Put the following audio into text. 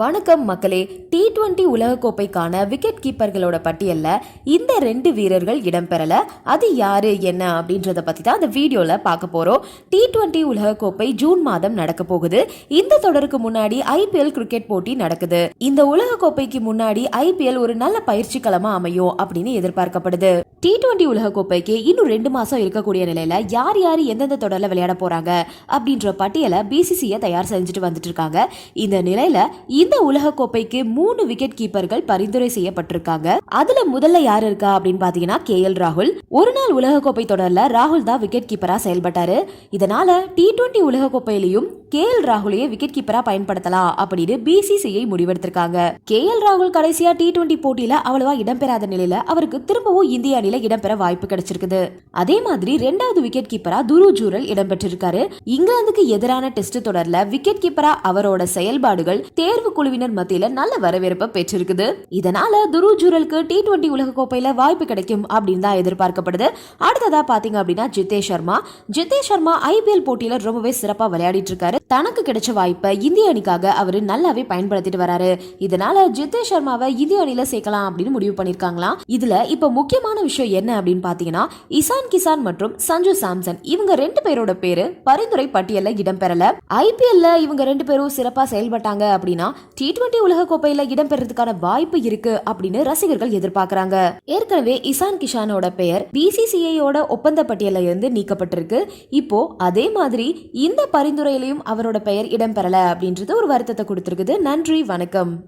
வணக்கம் மக்களே T twenty உலகக்கோப்பைக்கான விக்கெட் கீப்பர்களோட பட்டியல்ல இந்த ரெண்டு வீரர்கள் இடம்பெறல. அது யாரு என்ன அப்படின்றத பத்தி தான் அந்த வீடியோல பார்க்க போறோம். டி டுவெண்ட்டி உலகக்கோப்பை ஜூன் மாதம் நடக்க போகுது. இந்த தொடருக்கு முன்னாடி ஐபிஎல் கிரிக்கெட் போட்டி நடக்குது. இந்த உலகக்கோப்பைக்கு முன்னாடி ஐபிஎல் ஒரு நல்ல பயிற்சி களமா அமையும் அப்படின்னு எதிர்பார்க்கப்படுது. டி டுவெண்ட்டி உலகக்கோப்பைக்கு இன்னும் ரெண்டு மாசம் இருக்கக்கூடிய நிலையில யார் யார் எந்தெந்த தொடர்ல விளையாட போறாங்க அப்படின்ற பட்டியலை பிசிசியை தயார் செஞ்சுட்டு வந்துட்டு இருக்காங்க. இந்த நிலையில இந்த உலகக்கோப்பைக்கு மூணு விக்கெட் கீப்பர்கள் பரிந்துரை செய்யப்பட்டிருக்காங்க. அதுல முதல்ல யார் இருக்கா அப்படின்னு பாத்தீங்கன்னா கே எல் ராகுல். ஒரு நாள் உலகக்கோப்பை தொடர்ல ராகுல் தான் விக்கெட் கீப்பரா செயல்பட்டாரு. இதனால டி டுவெண்ட்டி உலகக்கோப்பையிலையும் கே எல் ராகுலையே விக்கெட் கீப்பரா பயன்படுத்தலாம் அப்படின்னு பிசிசிஐ முடிவெடுத்திருக்காங்க. கே எல் ராகுல் கடைசியா டி டுவெண்டி போட்டியில அவ்வளவா இடம்பெறாத நிலையில அவருக்கு திரும்பவும் இந்திய அணியில இடம்பெற வாய்ப்பு கிடைச்சிருக்குது. அதே மாதிரி ரெண்டாவது விக்கெட் கீப்பரா துரு ஜூரல் இடம்பெற்றிருக்காரு. இங்கிலாந்துக்கு எதிரான டெஸ்ட் தொடர்ல விக்கெட் கீப்பரா அவரோட செயல்பாடுகள் தேர்வு குழுவினர் மத்தியில நல்ல வரவேற்பை பெற்றிருக்குது. இதனால துரு ஜூரலுக்கு டி டுவெண்டி உலக கோப்பையில வாய்ப்பு கிடைக்கும் அப்படின்னு தான் எதிர்பார்க்கப்படுது. அடுத்ததா பாத்தீங்க அப்படின்னா ஜிதேஷ் சர்மா. ஜிதேஷ் சர்மா ஐபிஎல் போட்டியில ரொம்பவே சிறப்பா விளையாடிட்டு இருக்காரு. தனக்கு கிடைச்ச வாய்ப்பை இந்திய அணிக்காக அவரு நல்லாவே பயன்படுத்திட்டு வராரு. இதனால ஜிதேஷ் சர்மாவை இந்திய அணியில சேர்க்கலாம் அப்படின்னு முடிவு பண்ணிருக்காங்களாம். இதுல இப்ப முக்கியமான விஷயம் என்ன அப்படின்னு பாத்தீங்கன்னா இசான் கிசான் மற்றும் சஞ்சு சாம்சன் இவங்க ரெண்டு பேரோட பேரு பரிந்துரை பட்டியல்ல இடம்பெறல. ஐபிஎல்ல இவங்க ரெண்டு பேரும் சிறப்பா செயல்பட்டாங்க அப்படின்னா டி டுவெண்ட்டி உலகக்கோப்பையில இடம்பெறதுக்கான வாய்ப்பு இருக்கு அப்படின்னு ரசிகர்கள் எதிர்பார்க்கறாங்க. ஏற்கனவே இசான் கிஷானோட பெயர் பிசிசிஐயோட ஒப்பந்த பட்டியல இருந்து நீக்கப்பட்டிருக்கு. இப்போ அதே மாதிரி இந்த பரிந்துரையிலையும் அவரோட பெயர் இடம்பெறல அப்படின்றது ஒரு வருத்தத்தை கொடுத்துருக்குது. நன்றி வணக்கம்.